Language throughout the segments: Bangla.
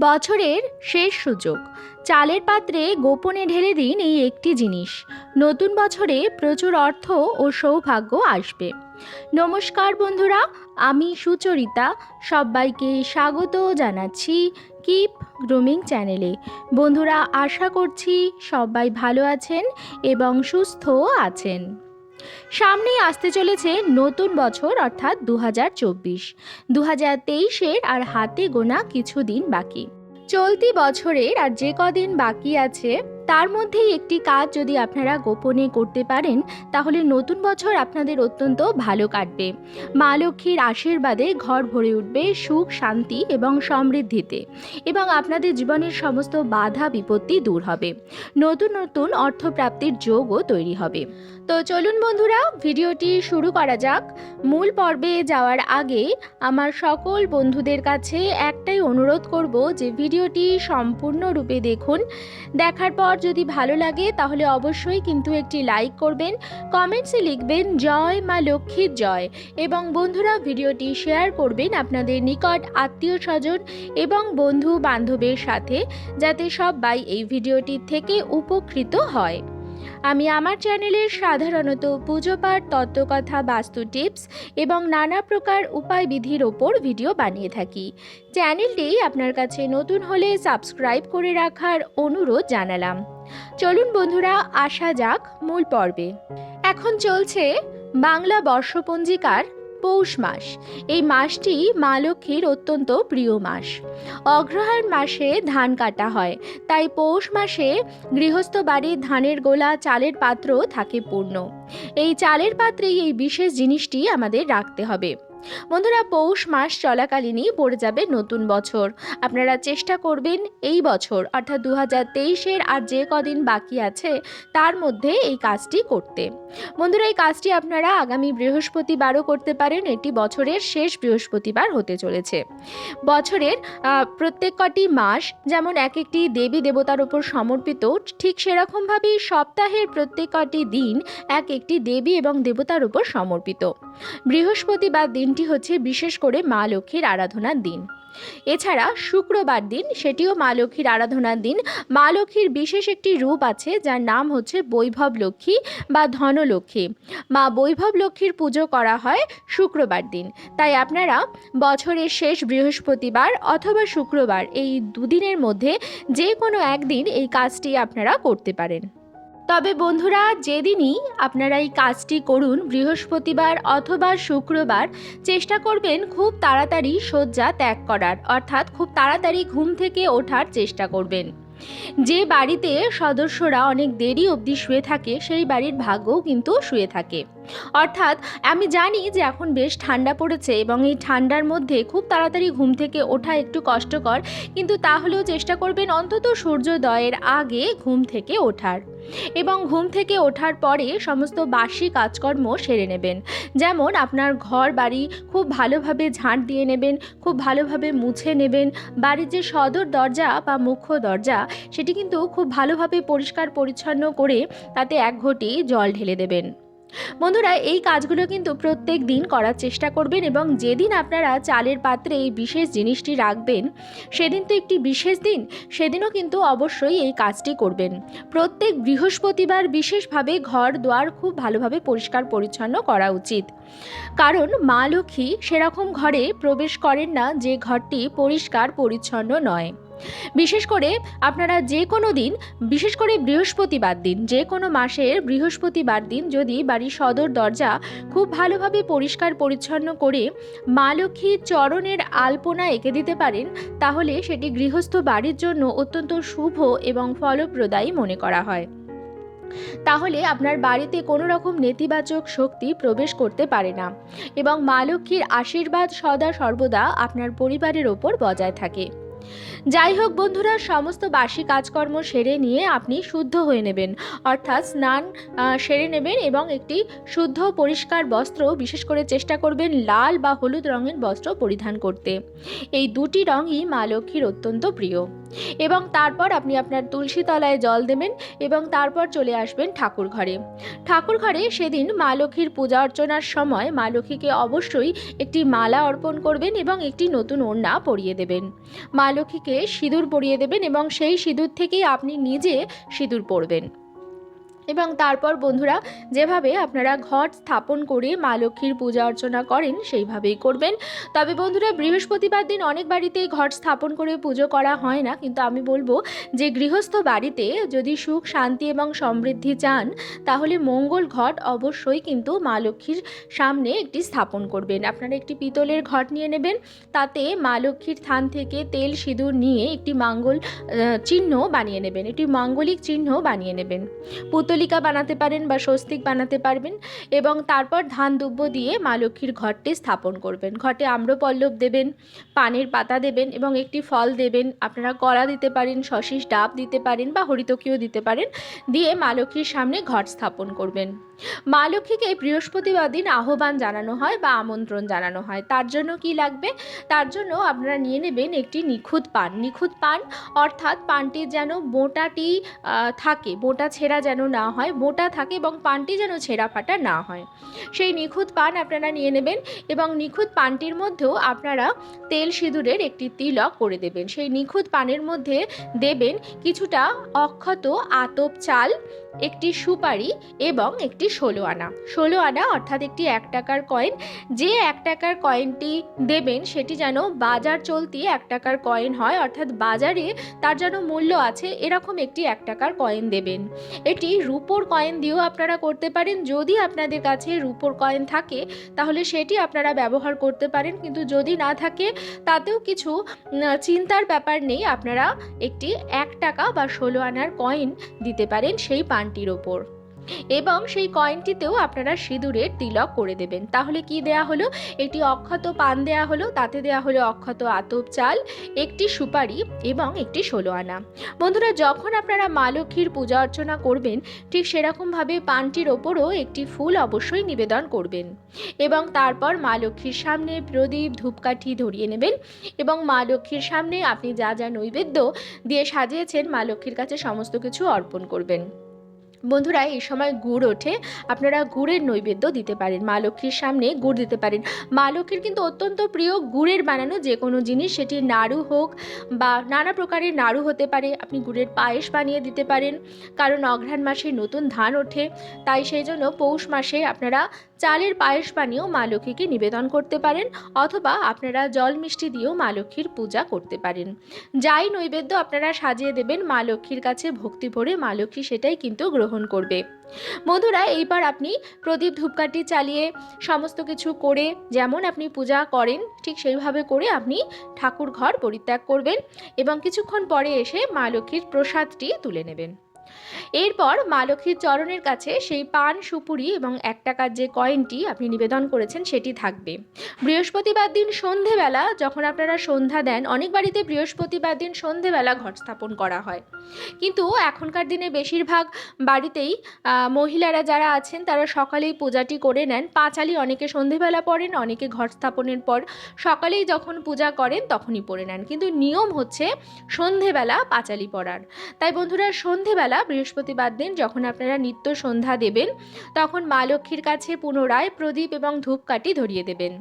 বছরের শেষ সুযোগ। চালের পাত্রে গোপনে ঢেলে দিন এই একটি জিনিস। নতুন বছরে প্রচুর অর্থ ও সৌভাগ্য আসবে। নমস্কার বন্ধুরা, আমি সুচরিতা। সবাইকে স্বাগত জানাচ্ছি কিপ গ্রুমিং চ্যানেলে। বন্ধুরা, আশা করছি সবাই ভালো আছেন এবং সুস্থ আছেন। সামনেই আসতে চলেছে নতুন বছর, অর্থাৎ দু হাজার চব্বিশ। দু হাজার তেইশের আর হাতে গোনা কিছুদিন বাকি। চলতি বছরের আর যে কদিন বাকি আছে তার মধ্যেই একটি কাজ যদি আপনারা গোপনে করতে পারেন, তাহলে নতুন বছর আপনাদের অত্যন্ত ভালো কাটবে। মা লক্ষ্মীর আশীর্বাদে ঘর ভরে উঠবে সুখ, শান্তি এবং সমৃদ্ধিতে এবং আপনাদের জীবনের সমস্ত বাধা, বিপত্তি দূর হবে। নতুন নতুন অর্থপ্রাপ্তির যোগও তৈরি হবে। তো চলুন বন্ধুরা, ভিডিওটি শুরু করা যাক। মূল পর্বে যাওয়ার আগে আমার সকল বন্ধুদের কাছে একটাই অনুরোধ করব যে ভিডিওটি সম্পূর্ণরূপে দেখুন। দেখার পর যদি ভালো লাগে, তাহলে অবশ্যই কিন্তু একটি লাইক করবেন কমেন্টসে লিখবেন, জয় মা লক্ষ্মীর জয় এবং বন্ধুরা ভিডিওটি শেয়ার করবেন আপনাদের নিকট আত্মীয় স্বজন এবং বন্ধু বান্ধবের সাথে, যাতে সবাই এই ভিডিওটি থেকে উপকৃত হয়। আমি আমার চ্যানেলে সাধারণত পুজো পাঠ তত্ত্বকথা, বাস্তু টিপস এবং নানা প্রকার উপায় বিধির ওপর ভিডিও বানিয়ে থাকি। চ্যানেলটি আপনার কাছে নতুন হলে সাবস্ক্রাইব করে রাখার অনুরোধ জানালাম। চলুন বন্ধুরা, আসা যাক মূল পর্বে। এখন চলছে বাংলা বর্ষপঞ্জিকার পৌষ মাস। এই মাসটি মা লক্ষ্মীর অত্যন্ত প্রিয় মাস। অগ্রহায়ণ মাসে ধান কাটা হয়, তাই পৌষ মাসে গৃহস্থ বাড়ির ধানের গোলা চালের পাত্র থাকে পূর্ণ। এই চালের পাত্রেই এই বিশেষ জিনিসটি আমাদের রাখতে হবে। বন্ধুরা, পৌষ মাস চলাকালীনই পড়ে যাবে নতুন বছর। আপনারা চেষ্টা করবেন এই বছর, অর্থাৎ দু হাজার তেইশের আর যে কদিন বাকি আছে, তার মধ্যে এই কাজটি করতে। বন্ধুরা, এই কাজটি আপনারা আগামী বৃহস্পতিবারও করতে পারেন। এটি বছরের শেষ বৃহস্পতিবার হতে চলেছে। বছরের প্রত্যেক কটি মাস যেমন এক একটি দেবী দেবতার উপর সমর্পিত, ঠিক সেরকমভাবেই সপ্তাহের প্রত্যেক কটি দিন এক একটি দেবী এবং দেবতার উপর সমর্পিত। বৃহস্পতিবার দিনটি হচ্ছে বিশেষ করে মা লক্ষ্মীর আরাধনার দিন। এছাড়া শুক্রবার দিন সেটিও মা লক্ষ্মীর আরাধনার দিন। মা লক্ষ্মীর বিশেষ একটি রূপ আছে যার নাম হচ্ছে বৈভব লক্ষ্মী বা ধনলক্ষ্মী মা বৈভব লক্ষ্মীর পুজো করা হয় শুক্রবার দিন। তাই আপনারা বছরের শেষ বৃহস্পতিবার অথবা শুক্রবার এই দুদিনের মধ্যে যে কোনো একদিন এই কাজটি আপনারা করতে পারেন। তবে বন্ধুরা, যেদিনই আপনারা এই কাজটি করুন, বৃহস্পতিবার অথবা শুক্রবার, চেষ্টা করবেন খুব তাড়াতাড়ি শয্যা ত্যাগ করার, অর্থাৎ খুব তাড়াতাড়ি ঘুম থেকে ওঠার চেষ্টা করবেন। যে বাড়িতে সদস্যরা অনেক দেরি অবধি শুয়ে থাকে, সেই বাড়ির ভাগ্যও কিন্তু শুয়ে থাকে। অর্থাৎ আমি জানি যে এখন বেশ ঠান্ডা পড়েছে এবং এই ঠান্ডার মধ্যে খুব তাড়াতাড়ি ঘুম থেকে ওঠা একটু কষ্টকর, কিন্তু তাহলেও চেষ্টা করবেন অন্তত সূর্যোদয়ের আগে ঘুম থেকে ওঠার। এবং ঘুম থেকে ওঠার পরে সমস্ত বাসি কাজকর্ম সেরে নেবেন। যেমন আপনার ঘর বাড়ি খুব ভালোভাবে ঝাঁট দিয়ে নেবেন, খুব ভালোভাবে মুছে নেবেন, বাড়ির যে সদর দরজা বা মুখ্য দরজা, সেটি কিন্তু খুব ভালোভাবে পরিষ্কার পরিচ্ছন্ন করে তাতে এক ঘটি জল ঢেলে দেবেন। বন্ধুরা, এই কাজগুলো কিন্তু প্রত্যেক দিন করার চেষ্টা করবেন এবং যেদিন আপনারা চালের পাত্রে এই বিশেষ জিনিসটি রাখবেন, সেদিন তো একটি বিশেষ দিন, সেদিনও কিন্তু অবশ্যই এই কাজটি করবেন। প্রত্যেক বৃহস্পতিবার বিশেষভাবে ঘর দুয়ার খুব ভালোভাবে পরিষ্কার পরিচ্ছন্ন করা উচিত। কারণ মা লক্ষ্মী সেরকম ঘরে প্রবেশ করেন না যে ঘরটি পরিষ্কার পরিচ্ছন্ন নয়। বিশেষ করে আপনারা যে কোনো দিন, বিশেষ করে বৃহস্পতিবার দিন, যে কোনো মাসের বৃহস্পতিবার দিন যদি বাড়ির সদর দরজা খুব ভালোভাবে পরিষ্কার পরিচ্ছন্ন করে মা লক্ষ্মীর চরণের আলপনা এঁকে দিতে পারেন, তাহলে সেটি গৃহস্থ বাড়ির জন্য অত্যন্ত শুভ এবং ফলপ্রদায়ী মনে করা হয়। তাহলে আপনার বাড়িতে কোনো রকম নেতিবাচক শক্তি প্রবেশ করতে পারে না এবং মা লক্ষ্মীর আশীর্বাদ সদা সর্বদা আপনার পরিবারের ওপর বজায় থাকে। যাই হোক বন্ধুরা, সমস্ত বাসি কাজকর্ম সেরে নিয়ে আপনি শুদ্ধ হয়ে নেবেন। অর্থাৎ স্নান সেরে নেবেন এবং একটি শুদ্ধ পরিষ্কার বস্ত্র বিশেষ করে চেষ্টা করবেন লাল বা হলুদ রঙের বস্ত্র পরিধান করতে। এই দুটি রঙই মা লক্ষ্মীর অত্যন্ত প্রিয়। এবং তারপর আপনি আপনার তুলসী তলায় জল দেবেন এবং তারপর চলে আসবেন ঠাকুর ঘরে। ঠাকুর ঘরে সেদিন মা লক্ষ্মীর পূজা অর্চনার সময় মা লক্ষ্মীকে অবশ্যই একটি মালা অর্পণ করবেন এবং একটি নতুন ওড়না পরিয়ে দেবেন। মা লক্ষ্মীকে সিঁদুর পরিয়ে দেবেন এবং সেই সিঁদুর থেকেই আপনি নিজে সিঁদুর পরবেন। এবং তারপর বন্ধুরা, যেভাবে আপনারা ঘট স্থাপন করে মা লক্ষ্মীর পূজা অর্চনা করেন, সেইভাবেই করবেন। তবে বন্ধুরা, বৃহস্পতিবার দিন অনেক বাড়িতেই ঘট স্থাপন করে পুজো করা হয় না, কিন্তু আমি বলব যে গৃহস্থ বাড়িতে যদি সুখ, শান্তি এবং সমৃদ্ধি চান, তাহলে মঙ্গল ঘট অবশ্যই কিন্তু মা লক্ষ্মীর সামনে একটি স্থাপন করবেন। আপনারা একটি পিতলের ঘট নিয়ে নেবেন, তাতে মা লক্ষ্মীর থান থেকে তেল, সিঁদুর নিয়ে একটি মাঙ্গল চিহ্ন বানিয়ে নেবেন, একটি মাঙ্গলিক চিহ্ন বানিয়ে নেবেন। পুতলিকা বানাতে পারেন বা স্বস্তিক বানাতে পারবেন এবং তারপর ধান দুব্য দিয়ে মা লক্ষ্মীর ঘরটি স্থাপন করবেন। ঘটে আম্রপল্লব দেবেন, পানের পাতা দেবেন এবং একটি ফল দেবেন। আপনারা কড়া দিতে পারেন শশীষ ডাব দিতে পারেন বা হরিতকীয় দিতে পারেন। দিয়ে মা লক্ষ্মীর সামনে ঘট স্থাপন করবেন। মা লক্ষ্মীকে বৃহস্পতিবার দিন আহ্বান জানানো হয় বা আমন্ত্রণ জানানো হয়। তার জন্য কি লাগবে? তার জন্য আপনারা নিয়ে নেবেন একটি নিখুঁত পান। নিখুঁত পান অর্থাৎ পানটি যেন বোটাটি থাকে বোটা ছেঁড়া যেন না হয় বোটা থাকে এবং পানটি যেন ছেঁড়া ফাটা না হয়। সেই নিখুঁত পান আপনারা নিয়ে নেবেন এবং নিখুঁত পানটির মধ্যেও আপনারা তেল সিঁদুরের একটি তিলক করে দেবেন। সেই নিখুঁত পানের মধ্যে দেবেন কিছুটা অক্ষত আতপ চাল একটি সুপারি এবং একটি ষোলো আনা। ষোলো আনা অর্থাৎ একটি এক টাকার কয়েন যে এক টাকার কয়েনটি দেবেন, সেটি যেন বাজার চলতি এক টাকার কয়েন হয়, অর্থাৎ বাজারে তার যেন মূল্য আছে, এরকম একটি এক টাকার কয়েন দেবেন। এটি রূপোর কয়েন দিয়েও আপনারা করতে পারেন। যদি আপনাদের কাছে রূপোর কয়েন থাকে, তাহলে সেটি আপনারা ব্যবহার করতে পারেন। কিন্তু যদি না থাকে, তাতেও কিছু চিন্তার ব্যাপার নেই। আপনারা একটি এক টাকা বা ষোলো আনার কয়েন দিতে পারেন। সেই পানটির ওপর। এবং সেই কয়েনটিতেও আপনারা সিঁদুরের তিলক করে দেবেন। তাহলে কি দেয়া হলো? একটি অক্ষত পান দেয়া হলো, তাতে দেয়া হলো অক্ষত আতপ চাল, একটি সুপারি এবং একটি ষোলো আনা। বন্ধুরা, যখন আপনারা মা লক্ষ্মীর পূজা অর্চনা করবেন, ঠিক সেরকমভাবে পানটির ওপরও একটি ফুল অবশ্যই নিবেদন করবেন। এবং তারপর মা লক্ষ্মীর সামনে প্রদীপ, ধূপকাঠি ধরিয়ে নেবেন। এবং মা লক্ষ্মীর সামনে আপনি যা যা নৈবেদ্য দিয়ে সাজিয়েছেন, মা লক্ষ্মীর কাছে সমস্ত কিছু অর্পণ করবেন। বন্ধুরা, এই সময় গুড় ওঠে। আপনারা গুড়ের নৈবেদ্য দিতে পারেন। মা লক্ষ্মীর সামনে গুড় দিতে পারেন। মা লক্ষ্মীর কিন্তু অত্যন্ত প্রিয় গুড়ের বানানো যে কোনো জিনিস। সেটি নাড়ু হোক বা নানা প্রকারের নাড়ু হতে পারে। আপনি গুড়ের পায়েস বানিয়ে দিতে পারেন। কারণ অঘ্রাণ মাসে নতুন ধান ওঠে। তাই সেই জন্য পৌষ মাসে আপনারা চালের পায়েস বানিয়েও মা লক্ষ্মীকে নিবেদন করতে পারেন, অথবা আপনারা জল মিষ্টি দিয়েও মা লক্ষ্মীর পূজা করতে পারেন। যাই নৈবেদ্য আপনারা সাজিয়ে দেবেন, মা লক্ষ্মীর কাছে ভক্তি ভরে মা লক্ষ্মী সেটাই কিন্তু গ্রহণ করবে। বন্ধুরা, এইবার আপনি প্রদীপ ধূপকাঠি চালিয়ে সমস্ত কিছু করে, যেমন আপনি পূজা করেন, ঠিক সেইভাবে করে আপনি ঠাকুর ঘর পরিত্যাগ করবেন এবং কিছুক্ষণ পরে এসে মা লক্ষ্মীর প্রসাদটি তুলে নেবেন। এরপর মা লক্ষ্মীর চরণের কাছে সেই পান, সুপুরি এবং এক টাকার যে কয়েনটি আপনি নিবেদন করেছেন সেটি থাকবে। বৃহস্পতিবার দিন সন্ধেবেলা যখন আপনারা সন্ধ্যা দেন, অনেক বাড়িতে বৃহস্পতিবার দিন সন্ধেবেলা ঘট স্থাপন করা হয়। কিন্তু এখনকার দিনে বেশিরভাগ বাড়িতেই মহিলারা যারা আছেন তারা সকালেই পূজাটি করে নেন। পাঁচালি অনেকে সন্ধেবেলা পড়েন, অনেকে ঘট স্থাপনের পর সকালেই যখন পূজা করেন তখনই পড়ে নেন। কিন্তু নিয়ম হচ্ছে সন্ধেবেলা পাঁচালি পড়ার। তাই বন্ধুরা, সন্ধেবেলা বৃহস্পতিবার দিন যখন আপনারা নিত্য সন্ধ্যা দেবেন, তখন মা লক্ষ্মীর কাছে পুনরায় প্রদীপ এবং ধূপকাঠি ধরিয়ে দেবেন।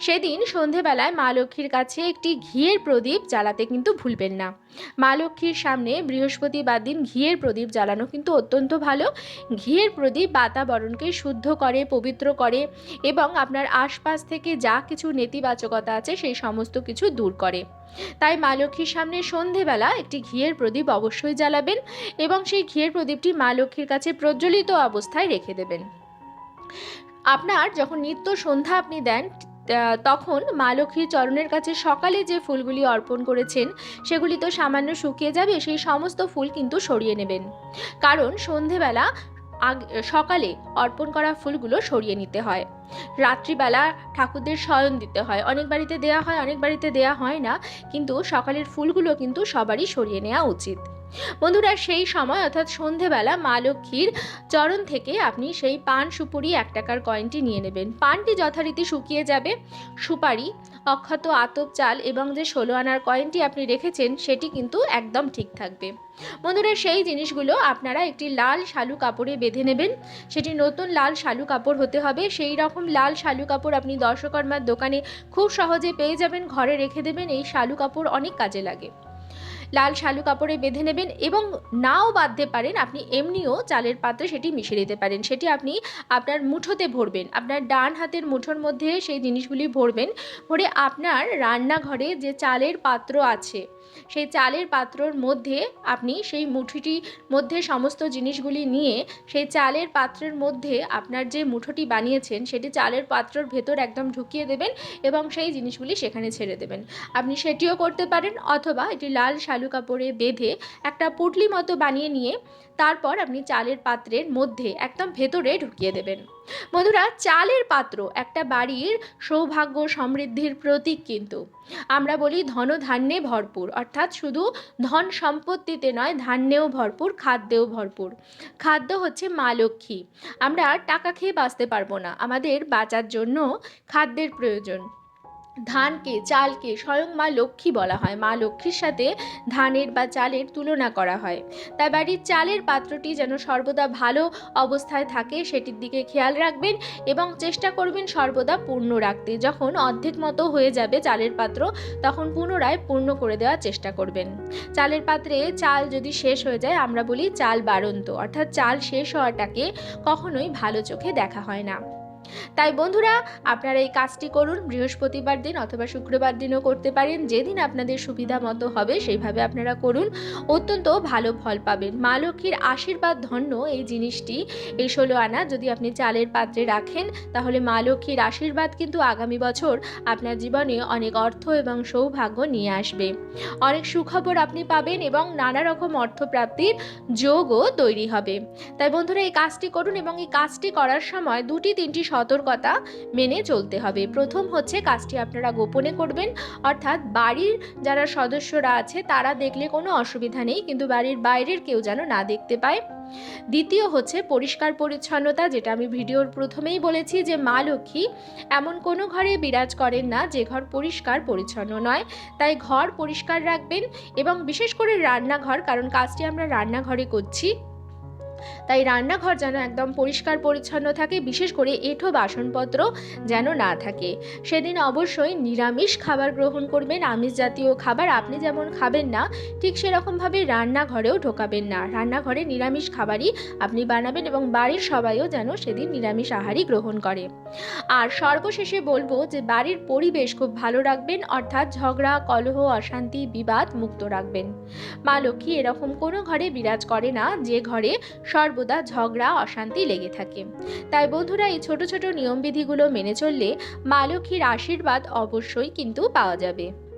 সেদিন সন্ধেবেলায় মা লক্ষ্মীর কাছে একটি ঘিয়ের প্রদীপ জ্বালাতে কিন্তু ভুলবেন না। মা লক্ষ্মীর সামনে বৃহস্পতিবার দিন ঘিয়ের প্রদীপ জ্বালানো কিন্তু অত্যন্ত ভালো। ঘিয়ের প্রদীপ বাতাবরণকে শুদ্ধ করে, পবিত্র করে এবং আপনার আশপাশ থেকে যা কিছু নেতিবাচকতা আছে সেই সমস্ত কিছু দূর করে। তাই মা লক্ষ্মীর সামনে সন্ধেবেলা একটি ঘিয়ের প্রদীপ অবশ্যই জ্বালাবেন এবং সেই ঘিয়ের প্রদীপটি মা লক্ষ্মীর কাছে প্রজ্বলিত অবস্থায় রেখে দেবেন। আপনার যখন নিত্য সন্ধ্যা আপনি দেন তখন মা লক্ষ্মীর চরণের কাছে সকালে যে ফুলগুলি অর্পণ করেছেন, সেগুলি তো সামান্য শুকিয়ে যাবে, সেই সমস্ত ফুল কিন্তু সরিয়ে নেবেন। কারণ সন্ধেবেলা সকালে অর্পণ করা ফুলগুলো সরিয়ে নিতে হয়। রাত্রিবেলা ঠাকুরদের শয়ন দিতে হয়। অনেক বাড়িতে দেয়া হয়, অনেক বাড়িতে দেয়া হয় না, কিন্তু সকালের ফুলগুলো কিন্তু সবারই সরিয়ে নেওয়া উচিত। বন্ধুরা, সেই সময় অর্থাৎ সন্ধেবেলা মা লক্ষ্মীর চরণ থেকে আপনি সেই পান সুপুরি এক টাকার কয়েনটি নিয়ে নেবেন। পানটি যথারীতি শুকিয়ে যাবে। সুপারি, অক্ষত আতপ চাল এবং যে ষোলো আনার কয়েনটি আপনি রেখেছেন, সেটি কিন্তু একদম ঠিক থাকবে। বন্ধুরা, সেই জিনিসগুলো আপনারা একটি লাল শালু কাপড়ে বেঁধে নেবেন। সেটি নতুন লাল শালু কাপড় হতে হবে। সেই রকম লাল শালু কাপড় আপনি দর্শকর্মার দোকানে খুব সহজে পেয়ে যাবেন। ঘরে রেখে দেবেন। এই শালু কাপড় অনেক কাজে লাগে। লাল শালু কাপড়ে বেঁধে নেবেন এবং নাও বাঁধতে পারেন। আপনি এমনিও চালের পাত্রে সেটি মিশে দিতে পারেন। সেটি আপনি আপনার মুঠোতে ভরবেন। আপনার ডান হাতের মুঠোর মধ্যে সেই জিনিসগুলি ভরবেন। ভরে আপনার রান্নাঘরে যে চালের পাত্র আছে সেই চালের পাত্রর মধ্যে আপনি সেই মুঠিটির মধ্যে সমস্ত জিনিসগুলি নিয়ে সেই চালের পাত্রের মধ্যে আপনার যে মুঠোটি বানিয়েছেন, সেটি চালের পাত্রর ভেতর একদম ঢুকিয়ে দেবেন এবং সেই জিনিসগুলি সেখানে ছেড়ে দেবেন। আপনি সেটিও করতে পারেন অথবা এটি লাল শালু কাপড়ে বেঁধে একটা পুটলি মতো বানিয়ে নিয়ে তারপর আপনি চালের পাত্রের মধ্যে একদম ভেতরে ঢুকিয়ে দেবেন। বন্ধুরা, চালের পাত্র একটা বাড়ির সৌভাগ্য সমৃদ্ধির প্রতীক কিন্তু। আমরা বলি ধন ধান্যে ভরপুর, অর্থাৎ শুধু ধন সম্পত্তিতে নয়, ধান্যেও ভরপুর, খাদ্যেও ভরপুর। খাদ্য হচ্ছে মা লক্ষ্মী। আমরা টাকা খেয়ে বাঁচতে পারব না, আমাদের বাঁচার জন্য খাদ্যের প্রয়োজন। ধানকে, চালকে স্বয়ং মা লক্ষ্মী বলা হয়। মা লক্ষ্মীর সাথে ধানের বা চালের তুলনা করা হয়। তাই বাড়ির চালের পাত্রটি যেন সর্বদা ভালো অবস্থায় থাকে, সেটির দিকে খেয়াল রাখবেন এবং চেষ্টা করবেন সর্বদা পূর্ণ রাখতে। যখন অর্ধেক মতো হয়ে যাবে চালের পাত্র, তখন পুনরায় পূর্ণ করে দেওয়ার চেষ্টা করবেন। চালের পাত্রে চাল যদি শেষ হয়ে যায়, আমরা বলি চাল বাড়ন্ত। অর্থাৎ চাল শেষ হওয়াটাকে কখনোই ভালো চোখে দেখা হয় না। তাই বন্ধুরা, আপনারা এই কাজটি করুন। বৃহস্পতিবার দিন অথবা শুক্রবার দিনও করতে পারেন। যেদিন আপনাদের সুবিধা মতো হবে, সেইভাবে আপনারা করুন। অত্যন্ত ভালো ফল পাবেন। মা লক্ষ্মীর আশীর্বাদ, ধন্য এই জিনিসটি। এই ষোলো আনা যদি আপনি চালের পাত্রে রাখেন, তাহলে মা লক্ষ্মীর আশীর্বাদ কিন্তু আগামী বছর আপনার জীবনে অনেক অর্থ এবং সৌভাগ্য নিয়ে আসবে। অনেক সুখবর আপনি পাবেন এবং নানা রকম অর্থপ্রাপ্তির যোগও তৈরি হবে। তাই বন্ধুরা, এই কাজটি করুন এবং এই কাজটি করার সময় দুটি তিনটি সতর্কতা মেনে চলতে হবে। প্রথম হচ্ছে কাজটি আপনারা গোপনে করবেন। অর্থাৎ বাড়ির যারা সদস্যরা আছে, তারা দেখলে কোনো অসুবিধা নেই, কিন্তু বাড়ির বাইরের কেউ যেন না দেখতে পায়। দ্বিতীয় হচ্ছে পরিষ্কার পরিচ্ছন্নতা, যেটা আমি ভিডিওর প্রথমেই বলেছি যে মা লক্ষ্মী এমন কোনো ঘরে বিরাজ করেন না যে ঘর পরিষ্কার পরিচ্ছন্ন নয়। তাই ঘর পরিষ্কার রাখবেন এবং বিশেষ করে রান্নাঘর, কারণ কাজটি আমরা রান্নাঘরে করছি। তাই রান্নাঘর যেন একদম পরিষ্কার পরিচ্ছন্ন থাকে, বিশেষ করে এঁঠো বাসনপত্র যেন না থাকে। সেদিন অবশ্যই নিরামিষ খাবার গ্রহণ করবেন, আমিষ জাতীয় খাবার আপনি যেমন খাবেন না, ঠিক সেরকমভাবে রান্নাঘরেও ঢোকাবেন না। রান্নাঘরে নিরামিষ খাবারই আপনি বানাবেন এবং বাড়ির সবাইও যেন সেদিন নিরামিষ আহারই গ্রহণ করে। আর সর্বশেষে বলব যে, বাড়ির পরিবেশ খুব ভালো রাখবেন, অর্থাৎ ঝগড়া, কলহ, অশান্তি, বিবাদ মুক্ত রাখবেন। মা লক্ষ্মী এরকম কোনো ঘরে বিরাজ করে না, যে ঘরে সর্বদা ঝগড়া, অশান্তি লেগে থাকে। তাই বন্ধুরা, এই ছোট ছোট নিয়মবিধিগুলো মেনে চললে মা লক্ষ্মীর আশীর্বাদ অবশ্যই কিন্তু পাওয়া যাবে।